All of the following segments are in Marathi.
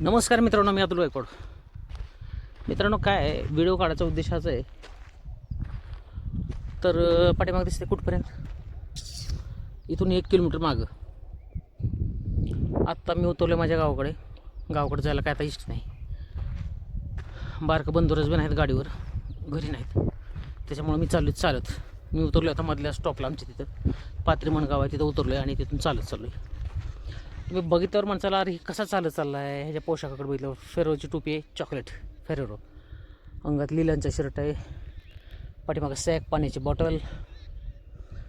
नमस्कार मित्रांनो मी अतुल गायकवाड. मित्रांनो काय व्हिडिओ काढायचा उद्देश हाच आहे. तर पाठीमाग दिसते कुठपर्यंत? इथून एक किलोमीटर मागं. आत्ता मी उतरलो माझ्या गावाकडे. गावाकडे जायला काय आता इष्ट नाही. बारकं बंदोरच बी नाहीत गाडीवर. घरी नाहीत. त्याच्यामुळे मी चालू चालत. मी उतरलो आता मधल्या स्टॉपला आमच्या तिथं. पात्रीमण गाव आहे तिथं उतरलो आहे आणि तिथून चालत चाललो आहे तुम्ही बघितल्यावर माणसाला अरे कसा चालत चालला आहे ह्याच्या पोशाखाकडे बघितल्यावर फेरोची टोपी आहे चॉकलेट फेरेरो. अंगात लिलांचा शर्ट आहे. पाठीमागं सॅक पाण्याची बॉटल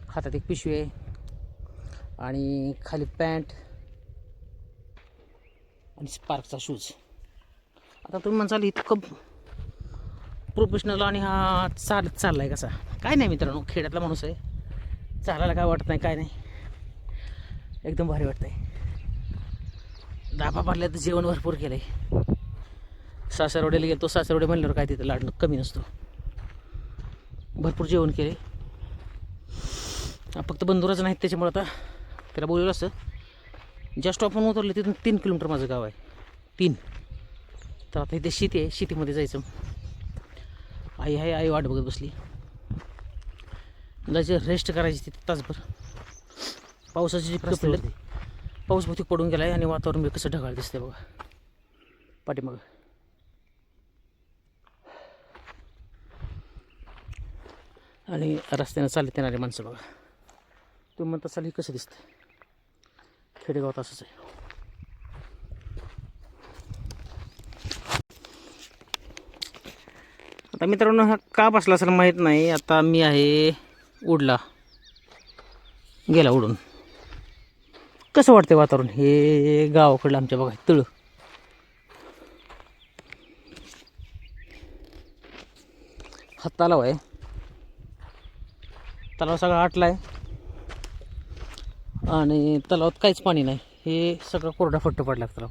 हातात एक पिशवी आहे. आणि खाली पॅन्ट आणि स्पार्कचा शूज आता तुम्ही म्हणसाल इतकं प्रोफेशनल आणि हा चालत चालला आहे कसा? काय नाही मित्रांनो खेड्यातला माणूस आहे. चालायला काय वाटत नाही काय नाही. एकदम भारी वाटतं आहे दाबा पाडल्या तर जेवण भरपूर केलं आहे सासरवड्याला गेलो सासरवडे म्हणल्यावर काय तिथं लाडणं कमी नसतो. भरपूर जेवण केले फक्त बंधुराचं नाहीत त्याच्यामुळे आता त्याला बोलवलं असं ज्या स्टॉपहून उतरलं तिथून तीन किलोमीटर माझं गाव आहे. तीन. तर आता इथे शेती आहे शेतीमध्ये जायचं. आई आहे आई वाट बघत बसली. जायचं रेस्ट करायची तिथे तासभर. पावसाची जी पडली पाऊस बहुतेक पडून गेला आहे आणि वातावरण बी कसं ढगाळ दिसते बघा. पाठीमागं. आणि रस्त्यानं चालत येणारी माणसं बघा. तुम्ही म्हणता चाल हे कसं दिसतंय? खेडेगावात असंच आहे. आता मित्रांनो हा का बसला असेल माहीत नाही. आता मी आहे उडला. गेला उडून. कसं वाटतंय वातावरण? हे गावाकडलं आमच्या बघा तळ. हा तलाव आहे. तलाव सगळा आटला आहे. आणि तलावात काहीच पाणी नाही. हे सगळं कोरडा फट्ट पडला तलाव.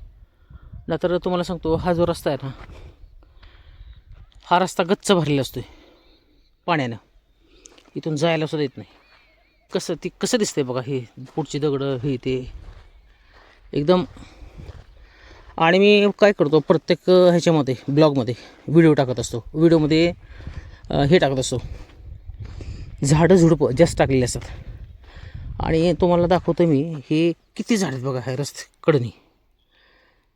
नाहीतर तुम्हाला सांगतो हा जो रस्ता आहे ना हा रस्ता गच्च भरलेला असतोय पाण्यानं. इथून जायला सुद्धा येत नाही. कसं ती कसं दिसतंय बघा हे पुढची दगडं हे ते. एकदम. आणि मी काय करतो प्रत्येक ह्याच्यामध्ये ब्लॉगमध्ये व्हिडिओ टाकत असतो. व्हिडिओमध्ये हे टाकत असतो. झाडं झुडपं जास्त टाकलेली असतात. आणि तुम्हाला दाखवतो मी हे किती झाड आहेत बघा ह्या रस्ते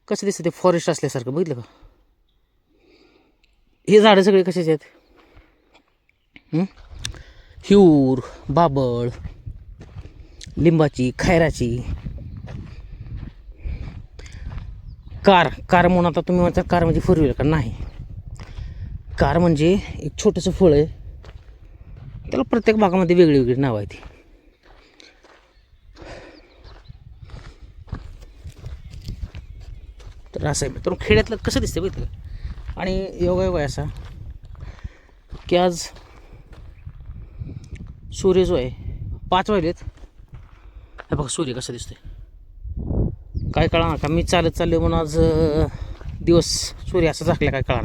कसं दिसतं ते फॉरेस्ट असल्यासारखं बघितलं का? हे झाडं सगळे कशाचे आहेत? ह्यूर हिऊर बाबळ लिंबाची खैराची. कार कार म्हणून आता तुम्ही म्हणता कार म्हणजे फोर व्हीलर का? नाही. कार म्हणजे एक छोटंसं फळ आहे. त्याला प्रत्येक भागामध्ये वेगळी वेगळी नावं आहेत तर असं आहे तर खेड्यातलं कसं दिसतं बघितलं आणि योगा योगा आहे असा की आज सूर्य जो आहे पाच वाजलेत. हे बघा सूर्य कसं दिसतोय? काय कळा का? मी चालत चाललो म्हणून आज दिवस सूर्य असा झाकला काय कळा